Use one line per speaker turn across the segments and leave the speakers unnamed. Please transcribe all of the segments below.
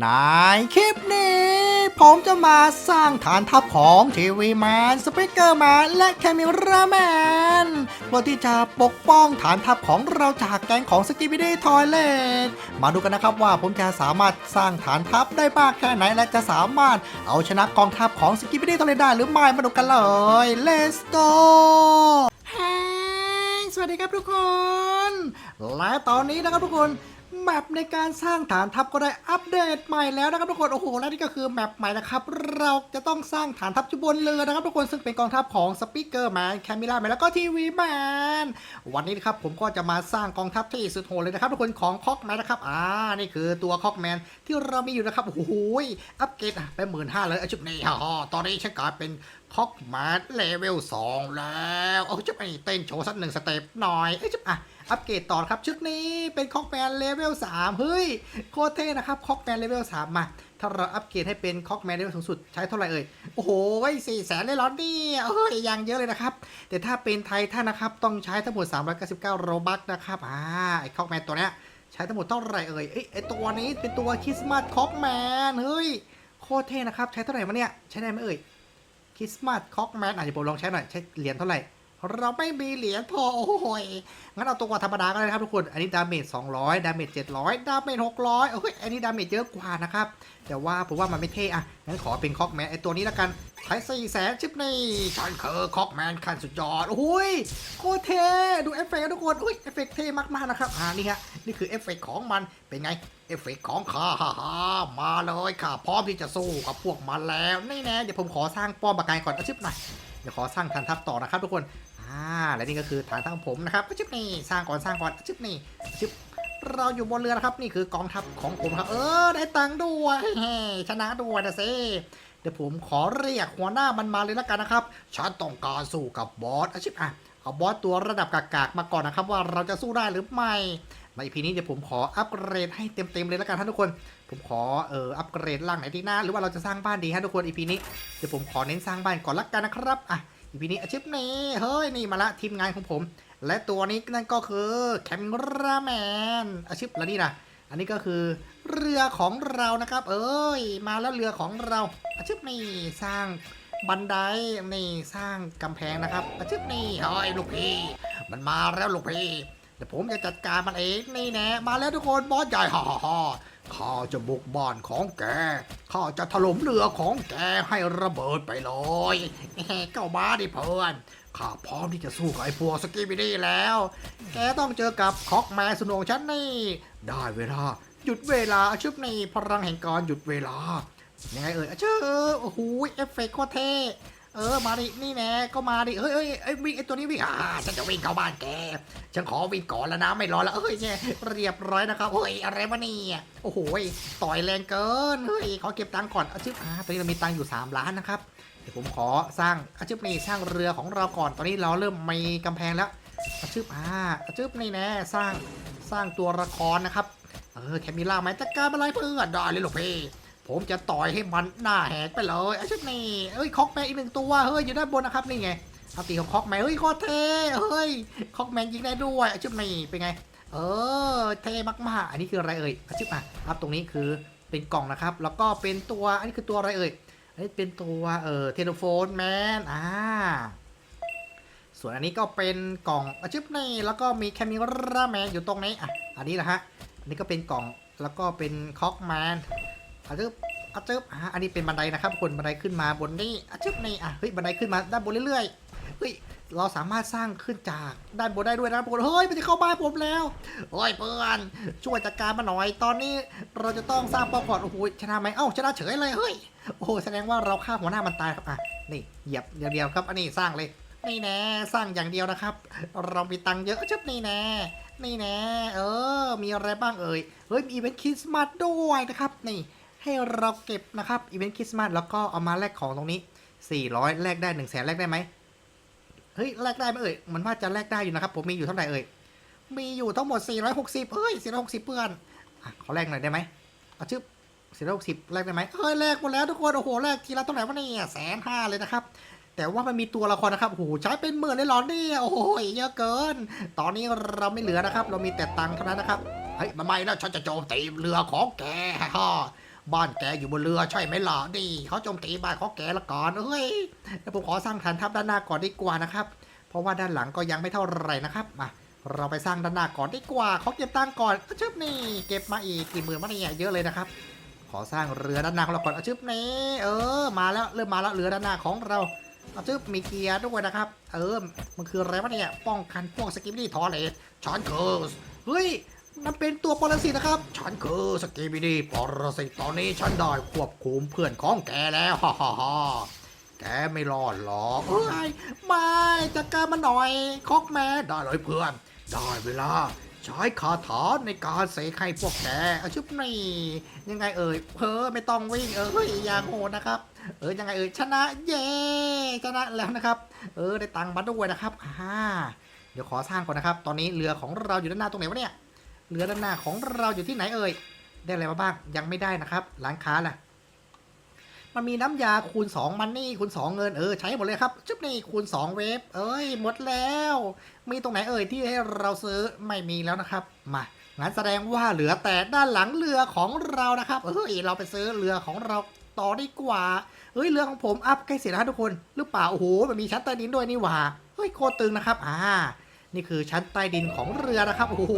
ในคลิปนี้ ผมจะมาสร้างฐานทัพของทีวีแมนสปิเกอร์แมนและแคมิราแมนเพื่อที่จะปกป้องฐานทัพของเราจากแก๊งของสกิบิดี้ทอยเลตมาดูกันนะครับว่าผมจะสามารถสร้างฐานทัพได้มากแค่ไหนและจะสามารถเอาชนะกองทัพของสกิบิดี้ทอยเลตได้หรือไม่มาดูกันเลย let's go เฮ้สวัสดีครับทุกคน และตอนนี้นะครับทุกคน แมปในการสร้างฐานทัพก็ได้อัปเดตใหม่แล้วนะครับทุกคนโอ้โหและนี่ก็คือแมปใหม่นะครับเราจะต้องสร้างฐานทัพจุบนเรือนะครับทุกคนซึ่งเป็นกองทัพของสปีกเกอร์แมนแคมิล่าแมนแล้วก็ทีวีแมนวันนี้นะครับผมก็จะมาสร้างกองทัพที่สุดโหดเลยนะครับทุกคนของคอกแมนนะครับอ่านี่คือตัวคอกแมนที่เรามีอยู่นะครับโอ้โหอัปเกรดไปหมื่นห้าเลยอาชุดนี้อ๋อตอนนี้ฉันกลายเป็น คอกแมนเลเวลสองแล้ว เอาชุดนี้เต้นโชว์สักหนึ่งสเต็ปหน่อย เอ้ยชุดอะ อัปเกรดต่อครับ ชุดนี้เป็นคอกแมนเลเวล3เฮ้ย โคตรเท่นะครับคอกแมนเลเวล3มา ถ้าเราอัปเกรดให้เป็นคอกแมนเลเวลสูงสุดใช้เท่าไหร่เอ่ย โอ้โหสี่แสนเลยเหรอเนี่ยเฮ้ยยังเยอะเลยนะครับ แต่ถ้าเป็นไททันนะครับ ต้องใช้ทั้งหมด 399 โรบัคนะครับ อ่า ไอ้คอกแมนตัวเนี้ยใช้ทั้งหมดเท่าไหร่เอ่ย เอ้ยไอ้ตัวนี้เป็นตัวคริสต์มาสคอกแมนเฮ้ย โคตรเท่นะครับ ใช้เท่าไหร่มาเนี่ย ใช้ได้ไหมเอ่ย คริสต์มาสคอกแมนอาจจะผมลองใช้หน่อย ใช้เหรียญเท่าไหร่ เราไม่มีเหรียญพอ โอ้ย งั้นเอาตัวธรรมดาก็ได้ครับทุกคน อันนี้ดาเมจ200 ดาเมจ700 ดาเมจ600โอ้ย อันนี้ดาเมจเยอะกว่านะครับ แต่ว่าผมว่ามันไม่เท่อะงั้นขอเป็นคอกแมนไอตัวนี้แล้วกันใช้สี่แสนชิปนี่ฉันคือคอกแมนขั้นสุดยอด โอ้ยโคตรเท่ดูเอฟเฟกต์ทุกคน อุ้ยเอฟเฟกต์เท่มากๆนะครับ อ่านี่ฮะ นี่คือเอฟเฟกต์ของมัน เป็นไง อฟเฟกของข้าฮ่าฮ่ามาเลยค่ะ พร้อมที่จะสู้กับพวกมันแล้วนี่แน่เดี๋ยวผมขอสร้างป้อมปราการก่อนอาชิปหน่อยเดี๋ยวขอสร้างฐานทัพต่อนะครับทุกคนอ่าและนี่ก็คือฐานทัพผมนะครับอาชิปนี่สร้างก่อนสร้างก่อนอาชิปนี่ชิปเราอยู่บนเรือนะครับนี่คือกองทัพของผมครับ เออได้ตังค์ด้วยเฮ้ชนะด้วยนะเซเดี๋ยวผมขอเรียกหัวหน้ามันมาเลยแล้วกันนะครับฉันต้องการสู้กับบอสอาชิปอะเอาบอสตัวระดับกากๆมาก่อนนะครับว่าเราจะสู้ได้หรือไม่ ในพีนี้เดี๋ยวผมขออัปเกรดให้เต็มๆเลยแล้วกันท่านทุกคน ผมขอเอ่ออัปเกรดร่างไหนดีนะหรือว่าเราจะสร้างบ้านดีฮะทุกคนอีพีนี้เดี๋ยวผมขอเน้นสร้างบ้านก่อนละกันนะครับอะอีพีนี้อาชีพนี้เฮ้ยนี่มาละทีมงานของผม และตัวนี้นั่นก็คือแคมราแมนอาชีพแล้วนี่นะอันนี้ก็คือเรือของเรานะครับ เอ้ยมาแล้วเรือของเราอาชีพนี้สร้างบันไดนี่สร้างกำแพงนะครับอาชีพนี้เฮ้ยลูกพี่มันมาแล้วลูกพี่ เดี๋ยวผมจะจัดการมันเองนี่แน่มาแล้วทุกคนบอสใหญ่ฮ่าฮ่าข้าจะบุกบ้านของแก ข้าจะถล่มเรือของแกให้ระเบิดไปเลยเก้ามาดิเพื่อน ข้าพร้อมที่จะสู้กับไอ้พวกสกิบิดี้แล้ว แกต้องเจอกับคอกแมนสนองฉันนี่ ได้เวลา หยุดเวลาชุบนี่พลังแห่งการหยุดเวลายังไงเอ่ยเชื่อโอ้โหเอฟเฟกต์โคตรเท่ เออมาดินี่แน่ก็มาดิเฮ้ยเฮ้ยไอ้วิ่งไอ้ตัวนี้วิ่งอ่าฉันจะวิ่งเข้าบ้านแกฉันขอวิ่งก่อนแล้วนะไม่รอแล้วเอ้ยเนี่ยเรียบร้อยนะครับเฮ้ยอะไรวะเนี่ยโอ้โหต่อยแรงเกินเฮ้ยขอเก็บตังค์ก่อนอาชีพอ่าตอนนี้เรามีตังค์อยู่ 3 ล้านนะครับเดี๋ยวผมขอสร้างอาชีพนี้สร้างเรือของเราก่อนตอนนี้เราเริ่มมีกำแพงแล้วอาชีพอ่าอาชีพนี่แน่สร้างสร้างตัวละครนะครับเออแคมิล่าไหมจัดการอะไรเพื่อนได้เลยลูกพี่ ผมจะต่อยให้มันหน้าแหกไปเลยอาชุดนี่เอ้ยคอกแมนอีกหนึ่งตัว เฮ้ยอยู่ด้านบนนะครับนี่ไงเอาตีของคอกแมนเฮ้ยโคตรเท่เฮ้ยคอกแมนยิงได้ด้วยอาชุดนี่เป็นไง เออเท่มากๆ อันนี้คืออะไรเอ่ยอาชุดอะครับตรงนี้คือเป็นกล่องนะครับ แล้วก็เป็นตัวอันนี้คือตัวอะไรเอ่ยอันนี้เป็นตัวเอ่อเทเลโฟนแมนอ่าส่วนอันนี้ก็เป็นกล่องอาชุดนี่แล้วก็มีแคมิราแมนอยู่ตรงนี้อะอันนี้นะฮะอันนี้ก็เป็นกล่องแล้วก็เป็นคอกแมน อาจึบอาจึบอ่าอันนี้เป็นบันไดนะครับคนบันไดขึ้นมาบนนี่อาจึบนี่อะเฮ้ยบันไดขึ้นมาด้านบนเรื่อยๆเฮ้ยเราสามารถสร้างขึ้นจากด้านบนได้ด้วยนะบนเฮ้ยมันจะเข้าบ้านผมแล้วเฮ้ยเพื่อนช่วยจัดการมาหน่อย ตอนนี้เราจะต้องสร้างป้อมก่อนโอ้โหชนะไหมเอ้าชนะเฉยเลยเฮ้ยโอ้โหแสดงว่าเราฆ่าหัวหน้ามันตายครับอะนี่เหยียบเดียวครับอันนี้สร้างเลยนี่แน่สร้างอย่างเดียวนะครับ เรามีตังค์เยอะชับนี่แน่นี่แน่เออ มีอะไรบ้างเอ่ยเฮ้ยมีอีเวนต์คริสต์มาสด้วยนะครับนี่ ให้เราเก็บนะครับอีเวนต์คริสต์มาสแล้วก็เอามาแลกของตรงนี้ 400 แลกได้1 0 0 0 0แสนแลกได้ไหมเฮ้ยแลกได้ไหมเอ่ยมันว่าจะแลกได้อยู่นะครับผมมีอยู่เท่าไหร่เอ่ยมีอยู่ทั้งหมด 460เฮ้ย460เพื่อนอขอแลกหน่อยได้ไหมเอาชื่อ460แลกได้ไหมเฮ้ยแลกหมดแล้วทุกคนโอ้โหแลกทีละเท่าไหร่วะเนี่ยแสนห้าเลยนะครับแต่ว่ามันมีตัวละครนะครับโอ้โหใช้เป็นหมื่นเลยหรอเนี่ยโอ้โหเยอะเกิน ตอนนี้เราไม่เหลือนะครับ เรามีแต่ตังค์เท่านั้นนะครับเฮ้ยมาไม่แล้วฉันจะโจมตีเรือของแกฮ่า บ้านแกอยู่บนเรือใช่ไหมล่ะนี่เขาโจมตีบ้านของแกละก่อนเฮ้ยเดี๋ยวผมขอสร้างฐานทัพด้านหน้าก่อนดีกว่านะครับ เพราะว่าด้านหลังก็ยังไม่เท่าไหร่นะครับมาเราไปสร้างด้านหน้าก่อนดีกว่าเขอเก็บตังก่อนชึบนี่เก็บมาอีกกี่หมื่นมาเนี่ยเยอะเลยนะครับ ขอสร้างเรือด้านหน้าของเราก่อนอาชึบนี่เออ มาแล้วเริ่มมาแล้วเรือด้านหน้าของเราเอาชึบมีเกียร์ด้วยนะครับ เออ มันคืออะไรวะเนี่ย ป้องกันพวกสกิมมี่ทอเลสชอนเคิร์สเฮ้ย นั่นเป็นตัวปรสิตนะครับ ฉันคือสกิมิดี้ปรสิตตอนนี้ฉันได้ควบคุมเพื่อนของแกแล้วฮ่าฮ่าฮ่าแกไม่รอดหรอกเอ้ยไม่จัดการมันหน่อยคอกแม่ได้เลยเพื่อน ได้เวลา ใช้คาถาในการเสกให้พวกแกอาชุบนี่ยังไงเอ่ยเพอไม่ต้องวิ่งเอ้ยอย่างโหดนะครับ เออยังไงเอ่ยชนะเย้ชนะแล้วนะครับ เออได้ตังค์มาด้วยนะครับอ่าเดี๋ยวขอสร้างก่อนนะครับ ตอนนี้เรือของเราอยู่ด้านหน้าตรงไหนวะเนี่ย เรือด้านหน้าของเราอยู่ที่ไหนเอ่ย ได้อะไรมาบ้าง ยังไม่ได้นะครับร้านค้าล่ะ มันมีน้ำยาคูณ 2 มันนี่คูณ 2 เงินเออใช้หมดเลยครับจุ๊บนี่คูณ 2 เวฟเอ้ยหมดแล้ว มีตรงไหนเอ่ยที่ให้เราซื้อไม่มีแล้วนะครับมางั้นแสดงว่าเหลือแต่ด้านหลังเรือของเรานะครับเฮ้ยเราไปซื้อเรือของเราต่อดีกว่า เฮ้ยเรือของผมอัพใกล้เสร็จแล้วทุกคน หรือเปล่า โอ้โห มันมีชั้นใต้ดินด้วยนี่หว่า เฮ้ยโคตรตึงนะครับ อ่า นี่คือชั้นใต้ดินของเรือนะครับ โอ้โห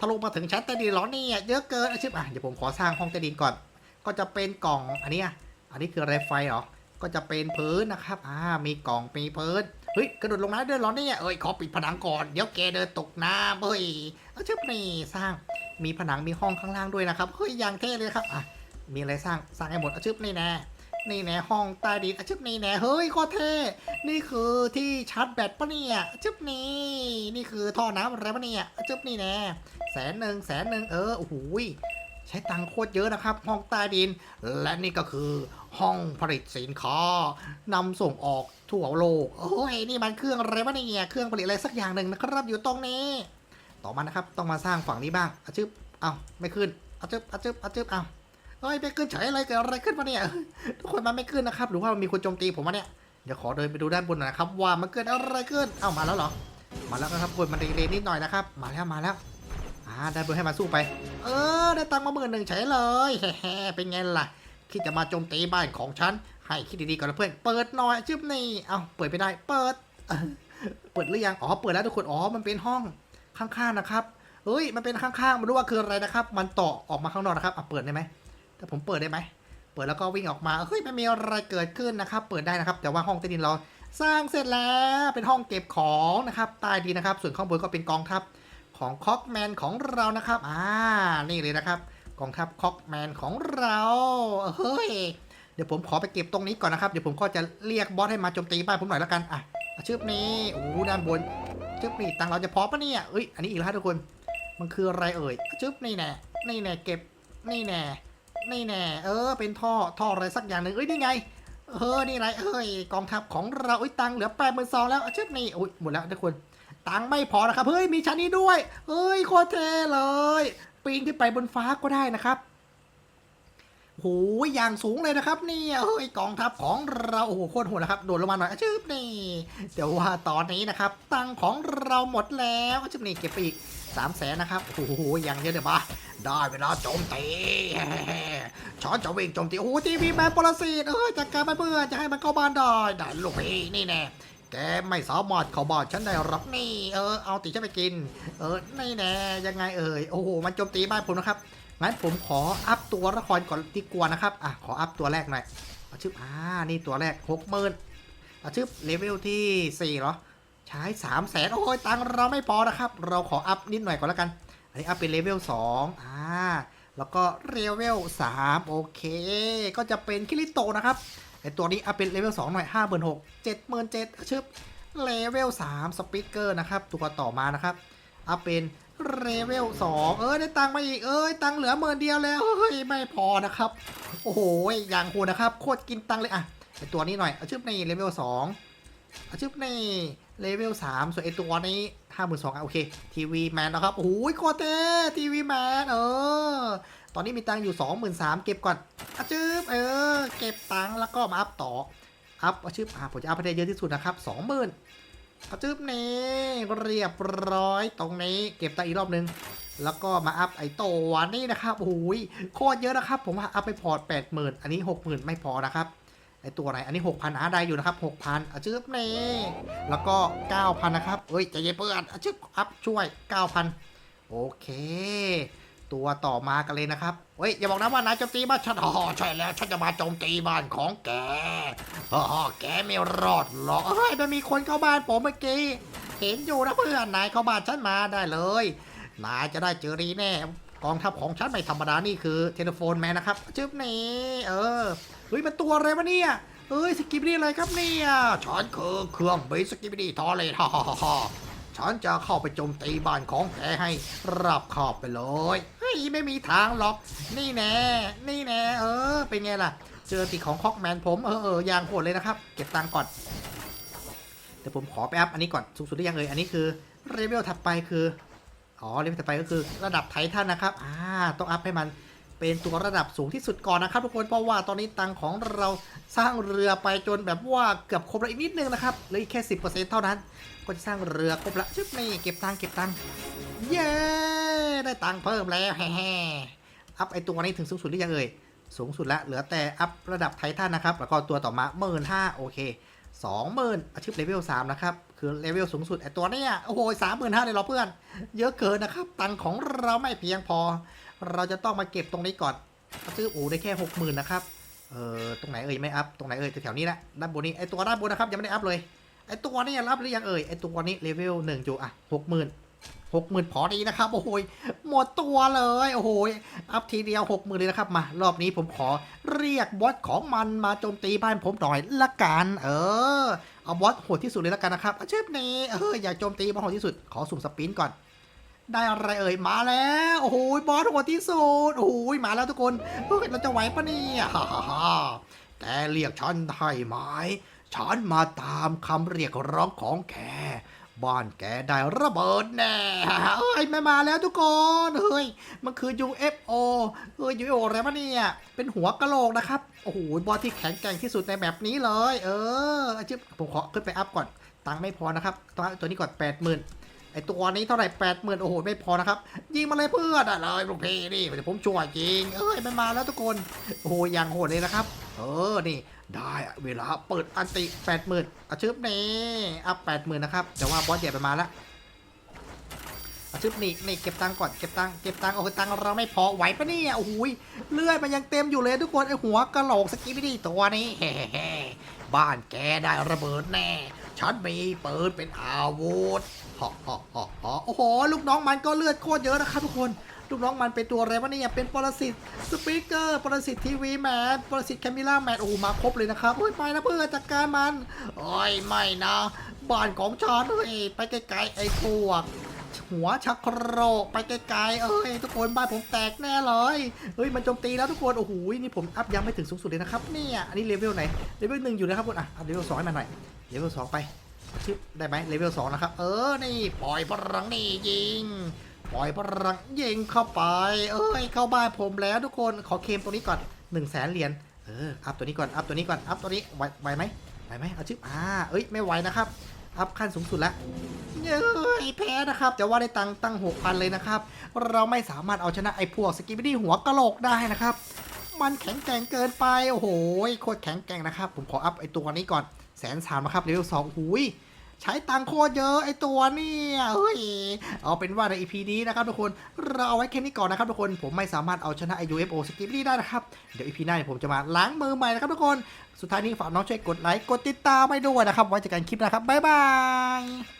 ทะลุมาถึงชั้นใต้ดินหรอเนี่ยเยอะเกินอาชิบอะเดี๋ยวผมขอสร้างห้องใต้ดินก่อน ก็จะเป็นกล่องอันนี้อันนี้คืออะไรไฟเหรอ ก็จะเป็นพื้นนะครับ อ่า มีกล่อง มีพื้น เฮ้ย กระโดดลงน้ำด้วยหรอเนี่ย เอ้ย ขอปิดผนังก่อน เดี๋ยวแกเดินตกน้ำเฮ้ยเอาชึบนี่สร้าง มีผนัง มีห้องข้างล่างด้วยนะครับ เฮ้ย อย่างเท่เลยครับ อะ มีอะไรสร้าง สร้างให้หมดอาชึบนี่แน่ นี่แน่ห้องใต้ดินอาชึบนี่แน่เฮ้ยโคตรเท่นี่คือที่ชาร์จแบตปะเนี่ยอาชึบนี่นี่คือท่อน้ำอะไรปะเนี่ยอาชึบนี่แน่แสนหนึ่งแสนหนึ่งเออโอ้โหยใช้ตังค์โคตรเยอะนะครับ ห้องใต้ดิน และนี่ก็คือห้องผลิตสินค้านำส่งออกทั่วโลกโอ้ยนี่มันเครื่องอะไรวะเนี่ยเครื่องผลิตอะไรสักอย่างหนึ่งนะครับอยู่ตรงนี้ ต่อมานะครับต้องมาสร้างฝั่งนี้บ้างอาชึบเอาไม่ขึ้นอาชึบอาชึบอาชึบเอา เฮ้ยไม่ขึ้นเฉยอะไรเกิดอะไรขึ้นมาเนี่ย ทุกคนมันไม่ขึ้นนะครับ หรือว่ามันมีคนโจมตีผมมาเนี่ยเดี๋ยวขอเดินไปดูด้านบนหน่อยครับว่ามันเกิดอะไรขึ้นเอ้ามาแล้วเหรอ มาแล้วนะครับคนมันดีเลยนิดหน่อยนะครับ มาแล้วมาแล้วอ่าได้เบอร์ให้มาสู้ไป เออได้ตังค์มาหมื่นหนึ่งเฉยเลยแฮ่เป็นไงล่ะคิดจะมาโจมตีบ้านของฉันให้คิดดีๆก่อนนะเพื่อนเปิดหน่อยจึ๊บนี่เอ้าเปิดไม่ได้เปิดเออเปิดหรือยังอ๋อเปิดแล้วทุกคนอ๋อมันเป็นห้องข้างๆนะครับเฮ้ยมันเป็นข้างๆไม่รู้ว่าคืออะไรนะครับ มันต่อออกมาข้างนอกนะครับอะเปิดได้ไหม แต่ผมเปิดได้ไหม เปิดแล้วก็วิ่งออกมา เฮ้ยไม่มีอะไรเกิดขึ้นนะครับ เปิดได้นะครับ แต่ว่าห้องใต้ดินเราสร้างเสร็จแล้ว เป็นห้องเก็บของนะครับใต้ดินนะครับ ส่วนข้างบนก็เป็นกองทัพของคอกแมนของเรานะครับ อ่า นี่เลยนะครับ กองทัพคอกแมนของเรา เฮ้ย เดี๋ยวผมขอไปเก็บตรงนี้ก่อนนะครับ เดี๋ยวผมก็จะเรียกบอสให้มาโจมตีบ้านผมหน่อยแล้วกัน อะอะชึบนี้ โอ้ด้านบนชึบนี่ตังเราจะพอปะเนี่ยเอ้ย อันนี้อีกแล้วทุกคน มันคืออะไรเอ่ยชึบนี่แน่ นี่แน่เก็บ นี่แน่ นี่แน่ เออ เป็นท่อ ท่ออะไรสักอย่างหนึ่งเอ้ย นี่ไง เออ นี่ไรเอ้ย กองทัพของเราเอ้ยตังค์เหลือแปดหมื่นสองแล้วอะชึบนี่อุ้ยหมดแล้วทุกคน ตังค์ไม่พอนะครับ เฮ้ย มีชั้นนี้ด้วย เฮ้ย โคตรเท่เลย ปีนขึ้นไปบนฟ้าก็ได้นะครับโหอย่างสูงเลยนะครับนี่เฮ้ยกองทัพของเราโอ้โหโคตรโหดนะครับโดดลงมาหน่อยอะชึบนี่แต่ว่าตอนนี้นะครับ ตังค์ของเราหมดแล้วอะชึบนี่เก็บไปอีก สามแสนนะครับ โอ้โหอย่างเยอะเลยปะได้เวลาโจมตีช้อนจะวิ่งโจมตี โอ้โหทีวีแมนปรสิตเอ้ยจัดการมันเพื่อนจะให้มันเข้าบ้านได้ได้ลูกพี่นี่แน่แกไม่สามารถเข้าบ้านฉันได้หรอกนี่เออเอาติฉันไปกิน เออนี่แน่ยังไงเอ่ยโอ้โหมันโจมตีบ้านผมนะครับงั้นผมขออัพตัวละครก่อนดีกว่านะครับอะขออัพตัวแรกหน่อยอาชึบอ่านี่ตัวแรกหกหมื่นอาชึบเลเวลที่สี่เหรอ ใช้สามแสนโอ้ยตังค์เราไม่พอนะครับ เราขออัพนิดหน่อยก่อนแล้วกัน อันนี้อัพเป็นเลเวลสองอ่าแล้วก็เลเวลสามโอเค ก็จะเป็นคิริโตนะครับไอตัวนี้อัพเป็นเลเวล2หน่อย5 6 0 0 0 7 7 0 0ชึบเลเวล3สปิเกอร์นะครับ ตัวต่อมานะครับอัพเป็นเลเวล2เอ้ยได้ตังค์มาอีก เอ้ยตังค์เหลือหมื่นเดียวแล้วเฮ้ยไม่พอนะครับ โอ้โหอย่างโหนะครับ โคตรกินตังค์เลยอะไอตัวนี้หน่อยเอาชึบในเลเวล2เอาชึบใน เลเวล3ส่วนไอตัวนี้5 2 0 0 0อะโอเคทีวีแมนนะครับโอ้โหโคตรเท่ทีวีแมนเออ ตอนนี้มีตังค์อยู่23,000เก็บก่อนอะจึบเออ เก็บตังค์แล้วก็มาอัพต่อ อัพอาชีพอ่าผมจะอัพให้ได้เยอะที่สุดนะครับ20,000กระจึบนี่เรียบร้อยตรงนี้เก็บตังอีกรอบนึง แล้วก็มาอัพไอตัวนี่นะครับโอ้ยโคตรเยอะนะครับ ผมอัพไปพอร์ตแปดหมื่นอันนี้หกหมื่นไม่พอนะครับ ไอตัวอะไหนอันนี้หกพันอาได้อยู่นะครับหกพันอาจึบนี่แล้วก็เก้าพันนะครับเอ้ยใจเย็นเพื่อนอาจึบอัพช่วยเก้าพันโอเค ตัวต่อมากันเลยนะครับเฮ้ยอย่าบอกนะว่านายโจมตีบ้านฉันอ๋อใช่แล้วฉันจะมาโจมตีบ้านของแกอ๋อแกไม่รอดหรอกเฮ้ยมันมีคนเข้าบ้านผมเมื่อกี้เห็นอยู่นะเพื่อนนายเข้าบ้านฉันมาได้เลยนายจะได้เจอรีแน่กองทัพของฉันไม่ธรรมดานี่คือเทเลโฟนแมนนะครับจึ๊บนี่เออ เฮ้ยมันตัวอะไรวะเนี่ยเอ้ยสกิปนี่อะไรครับเนี่ยฉันคือเครื่องบินสกิปนี่ทอเลยฮ่าฮ่าฮ่าฉันจะเข้าไปโจมตีบ้านของแกให้รับขอบไปเลยเฮ้ยไม่มีทางหรอก นี่แน่ นี่แน่ เออ เป็นไงล่ะ เจอตีของคอกแมนผมเออเออย่างโหดเลยนะครับ เก็บตังก่อน เดี๋ยวผมขอไปอัพอันนี้ก่อนสูงสุดได้ยังเอ่ยอันนี้คือเรเวลถัดไปคือ อ๋อ เรเวลถัดไปก็คือระดับไททันนะครับ อ่า ต้องอัพให้มัน เป็นตัวระดับสูงที่สุดก่อนนะครับทุกคนเพราะว่าตอนนี้ตังของเราสร้างเรือไปจนแบบว่าเกือบครบแล้วอีกนิดนึงนะครับเหลืออีกแค่10%เท่านั้น ก็จะสร้างเรือครบละชึบนี่เก็บตังเก็บตังเย้ได้ตังเพิ่มแล้วแฮ่อัพไอตัวนี้ถึงสูงสุดหรือยังเอ่ยสูงสุดแล้วเหลือแต่อัพระดับไททันนะครับแล้วก็ตัวต่อมาหมื่นห้าโอเคสองหมื่นอาชีพเลเวลสามนะครับ คือเลเวลสูงสุดไอตัวเนี้ยโอ้โหสามหมื่นห้าเลยเหรอเพื่อน เยอะเกินนะครับ ตังของเราไม่เพียงพอ เราจะต้องมาเก็บตรงนี้ก่อนซื้ออูได้แค่หกหมื่นนะครับ เออตรงไหนเอ่ยไม่อัพ ตรงไหนเอ่ยแถวๆนี้แหละด้านบนนี้ไอตัวด้านบนนะครับยังไม่ได้อัพเลย ไอตัวนี้รับหรือยังเอ่ยไอตัวนี้เลเวลหนึ่งจูอะหกหมื่นหกหมื่นพอดีนะครับ โอ้โหยหมดตัวเลยโอ้โหยอัพทีเดียวหกหมื่นเลยนะครับมารอบนี้ผมขอเรียกบอสของมันมาโจมตีบ้านผมหน่อยละกันเออเอาบอสโหดที่สุดเลยละกันนะครับอาชีพนี้เอออยากโจมตีบอสโหดที่สุดขอสุ่มสปินก่อน ได้อะไรเอ่ยมาแล้วโอ้โหบอสโหดที่สุดโอ้โหมาแล้วทุกคนเฮ้ยเราจะไหวปะเนี่ยฮ่าฮ่าแกเรียกฉันได้ไหมฉันมาตามคำเรียกร้องของแกบ้านแกได้ระเบิดแน่เอ้ยไม่มาแล้วทุกคน เฮ้ย มันคือ UFO เอ้ย UFO อะไรวะเนี่ย เป็นหัวกะโหลกนะครับ โอ้โห บอสที่แข็งแกร่งที่สุดในแบบนี้เลย เอออาชีพผมขอขึ้นไปอัพก่อน ตังค์ไม่พอนะครับ ตัวนี้ก่อนแปดหมื่น ตัวนี้เท่าไหร่แปดหมื่นโอ้โหไม่พอนะครับ ยิงมาเลยเพื่อนอะเลยลูกพี่นี่เดี๋ยวผมช่วยยิง เอ้ยมันมาแล้วทุกคน โอ้โหอย่างโหดเลยนะครับ เออนี่ได้เวลาเปิดอันติแปดหมื่นอาชึบนี่อัพแปดหมื่นนะครับแต่ว่าบอสใหญ่ไปมาแล้วอาชึบนี่นี่เก็บตังค์ก่อนเก็บตังค์เก็บตังค์โอ้โหตังค์เราไม่พอไหวปะเนี่ยโอ้โหยเลื่อยมันยังเต็มอยู่เลยทุกคนไอหัวกระโหลกสกิปปี้ตัวนี้เฮ้เฮ้บ้านแกได้ระเบิดแน่ ฉันมีปืนเป็นอาวุธ ฮ่าฮ่าฮ่าฮ่าโอ้โห ลูกน้องมันก็เลือดโคตรเยอะนะครับทุกคน ลูกน้องมันเป็นตัวอะไรวะเนี่ย เป็นปรสิตสปีกเกอร์ปรสิตทีวีแมนปรสิตแคมิล่าแมนโอ้โมาครบเลยนะครับเฮ้ยไปนะเพื่อนจัดการมันโอ้ยไม่นะ บ้านของฉันเฮ้ยไปไกลๆไอ้พวกหัวชักโครกไปไกลๆ เอ้ยทุกคนบ้านผมแตกแน่เลยเฮ้ยมันโจมตีแล้วทุกคนโอ้โหนี่ผมอัพยังไม่ถึงสูงสุดเลยนะครับเนี่ยอันนี้เลเวลไหนเลเวลหนึ่งอยู่นะครับคุณอะอัพเลเวลสองให้มาหน่อยเลเวลสองไป ชิปได้ไหมเลเวลสองนะครับ เออ นี่ปล่อยพลังนี่ยิง ปล่อยพลังยิงเข้าไป เอ้ย เข้าบ้านผมแล้วทุกคน ขอเคมตัวนี้ก่อน1นึ่งแสนเหรียญ เออ อัพตัวนี้ก่อน อัพตัวนี้ก่อน อัพตัวนี้ ไหวไหวไหมไหวไหมเอาชิปอ่า เอ้ย ไม่ไหวนะครับ อัพขั้นสูงสุดแล้วเย้ยแพ้นะครับ แต่ว่าได้ตังตั้งหกพันเลยนะครับ เราไม่สามารถเอาชนะไอ้พวกสกิปปี้หัวกะโหลกได้นะครับ มันแข็งแกร่งเกินไป โอ้โห โคตรแข็งแกร่งนะครับ ผมขออัพไอ้ตัวนี้ก่อน แสนสามนะครับเลเวลสองหุยใช้ตังโคตรเยอะไอตัวเนี่ยเฮ้ยเอาเป็นว่าใน EP นี้นะครับทุกคนเราเอาไว้แค่นี้ก่อนนะครับทุกคนผมไม่สามารถเอาชนะไอ UFO สกิปปี้ได้นะครับ เดี๋ยว EP หน้าผมจะมาล้างมือใหม่นะครับทุกคนสุดท้ายนี้ฝากน้องช่วยกดไลค์กดติดตามไปด้วยนะครับไว้เจอกันคลิปนะครับบ๊ายบาย